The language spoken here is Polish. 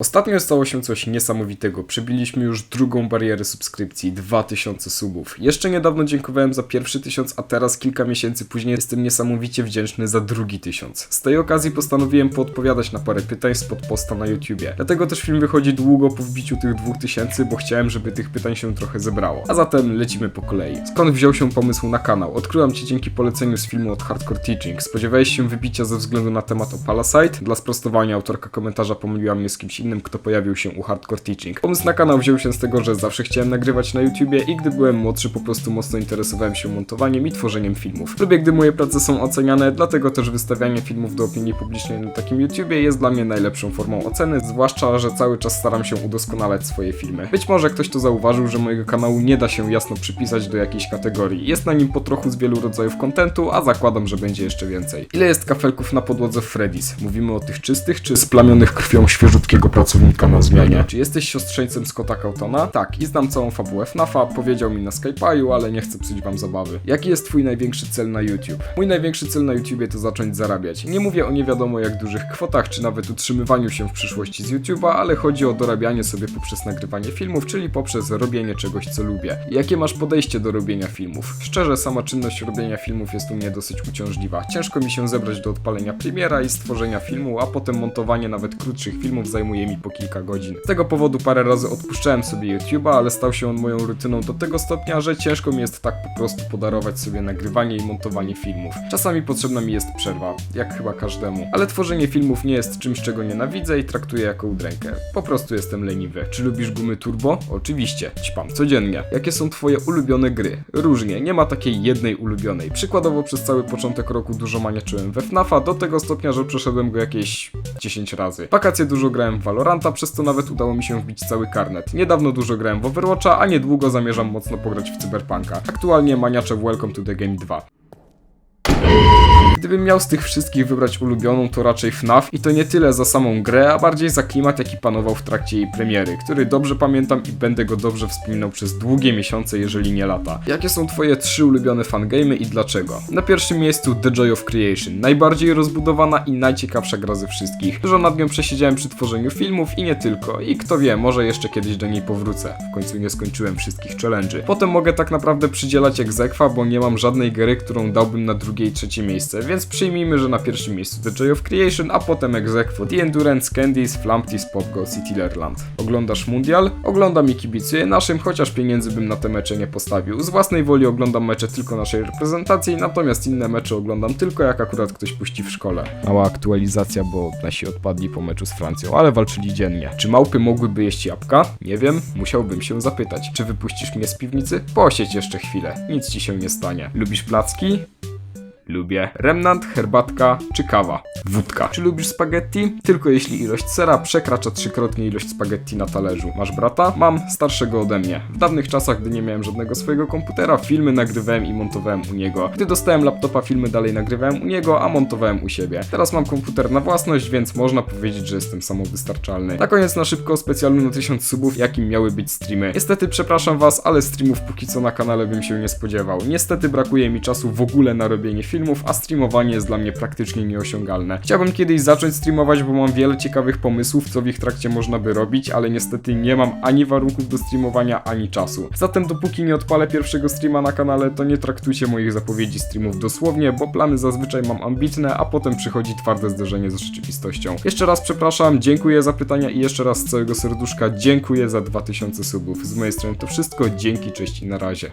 Ostatnio stało się coś niesamowitego. Przebiliśmy już drugą barierę subskrypcji 2000 subów. Jeszcze niedawno dziękowałem za pierwszy tysiąc, a teraz kilka miesięcy później jestem niesamowicie wdzięczny za drugi tysiąc. Z tej okazji postanowiłem poodpowiadać na parę pytań spod posta na YouTubie. Dlatego też film wychodzi długo po wbiciu tych 2000, bo chciałem, żeby tych pytań się trochę zebrało. A zatem lecimy po kolei. Skąd wziął się pomysł na kanał? Odkryłam cię dzięki poleceniu z filmu od Hardcore Teaching. Spodziewałeś się wybicia ze względu na temat o Palasite? Dla sprostowania autorka komentarza pomyliła mnie z kimś innym, kto pojawił się u Hardcore Teaching. Pomysł na kanał wziął się z tego, że zawsze chciałem nagrywać na YouTubie i gdy byłem młodszy po prostu mocno interesowałem się montowaniem i tworzeniem filmów. Lubię, gdy moje prace są oceniane, dlatego też wystawianie filmów do opinii publicznej na takim YouTubie jest dla mnie najlepszą formą oceny, zwłaszcza, że cały czas staram się udoskonalać swoje filmy. Być może ktoś to zauważył, że mojego kanału nie da się jasno przypisać do jakiejś kategorii. Jest na nim po trochu z wielu rodzajów kontentu, a zakładam, że będzie jeszcze więcej. Ile jest kafelków na podłodze Freddy's? Mówimy o tych czystych, czy splamionych krwią świeżutkiego pracownika na zmianie? Czy jesteś siostrzeńcem Scotta Cautona? Tak, i znam całą fabułę FNAFa, powiedział mi na Skype'aju, ale nie chcę psuć wam zabawy. Jaki jest twój największy cel na YouTube? Mój największy cel na YouTubie to zacząć zarabiać. Nie mówię o nie wiadomo jak dużych kwotach, czy nawet utrzymywaniu się w przyszłości z YouTube'a, ale chodzi o dorabianie sobie poprzez nagrywanie filmów, czyli poprzez robienie czegoś, co lubię. Jakie masz podejście do robienia filmów? Szczerze, sama czynność robienia filmów jest u mnie dosyć uciążliwa. Ciężko mi się zebrać do odpalenia premiera i stworzenia filmu, a potem montowanie nawet krótszych filmów zajmuje po kilka godzin. Z tego powodu parę razy odpuszczałem sobie YouTube'a, ale stał się on moją rutyną do tego stopnia, że ciężko mi jest tak po prostu podarować sobie nagrywanie i montowanie filmów. Czasami potrzebna mi jest przerwa, jak chyba każdemu. Ale tworzenie filmów nie jest czymś, czego nienawidzę i traktuję jako udrękę. Po prostu jestem leniwy. Czy lubisz gumy turbo? Oczywiście. Ćpam codziennie. Jakie są twoje ulubione gry? Różnie, nie ma takiej jednej ulubionej. Przykładowo przez cały początek roku dużo maniaczyłem we FNAFa, do tego stopnia, że przeszedłem go jakieś 10 razy. Wakacje dużo grałem w Valoranta, przez to nawet udało mi się wbić cały karnet. Niedawno dużo grałem w Overwatcha, a niedługo zamierzam mocno pograć w Cyberpunka. Aktualnie maniaczę w Welcome to the Game 2. Gdybym miał z tych wszystkich wybrać ulubioną, to raczej FNAF i to nie tyle za samą grę, a bardziej za klimat, jaki panował w trakcie jej premiery, który dobrze pamiętam i będę go dobrze wspominał przez długie miesiące, jeżeli nie lata. Jakie są twoje trzy ulubione fangamy i dlaczego? Na pierwszym miejscu The Joy of Creation, najbardziej rozbudowana i najciekawsza gra ze wszystkich. Dużo nad nią przesiedziałem przy tworzeniu filmów i nie tylko, i kto wie, może jeszcze kiedyś do niej powrócę. W końcu nie skończyłem wszystkich challenge'y. Potem mogę tak naprawdę przydzielać egzekwa, bo nie mam żadnej gry, którą dałbym na drugie i trzecie miejsce, więc przyjmijmy, że na pierwszym miejscu The Joy of Creation, a potem Exequo, The Endurance, Candies, Flamptis, Popgo, Citylerland. Oglądasz mundial? Oglądam i kibicuję naszym, chociaż pieniędzy bym na te mecze nie postawił. Z własnej woli oglądam mecze tylko naszej reprezentacji, natomiast inne mecze oglądam tylko jak akurat ktoś puści w szkole. Mała aktualizacja, bo nasi odpadli po meczu z Francją, ale walczyli dziennie. Czy małpy mogłyby jeść jabłka? Nie wiem, musiałbym się zapytać. Czy wypuścisz mnie z piwnicy? Posiedź jeszcze chwilę, nic ci się nie stanie. Lubisz placki? Lubię. Remnant, herbatka czy kawa? Wódka. Czy lubisz spaghetti? Tylko jeśli ilość sera przekracza trzykrotnie ilość spaghetti na talerzu. Masz brata? Mam, starszego ode mnie. W dawnych czasach, gdy nie miałem żadnego swojego komputera, filmy nagrywałem i montowałem u niego. Gdy dostałem laptopa, filmy dalej nagrywałem u niego, a montowałem u siebie. Teraz mam komputer na własność, więc można powiedzieć, że jestem samowystarczalny. Na koniec na szybko specjalny na 1000 subów, jakim miały być streamy. Niestety przepraszam was, ale streamów póki co na kanale bym się nie spodziewał. Niestety brakuje mi czasu w ogóle na robienie filmów, a streamowanie jest dla mnie praktycznie nieosiągalne. Chciałbym kiedyś zacząć streamować, bo mam wiele ciekawych pomysłów, co w ich trakcie można by robić, ale niestety nie mam ani warunków do streamowania, ani czasu. Zatem dopóki nie odpalę pierwszego streama na kanale, to nie traktujcie moich zapowiedzi streamów dosłownie, bo plany zazwyczaj mam ambitne, a potem przychodzi twarde zderzenie z rzeczywistością. Jeszcze raz przepraszam, dziękuję za pytania i jeszcze raz z całego serduszka dziękuję za 2000 subów. Z mojej strony to wszystko, dzięki, cześć i na razie.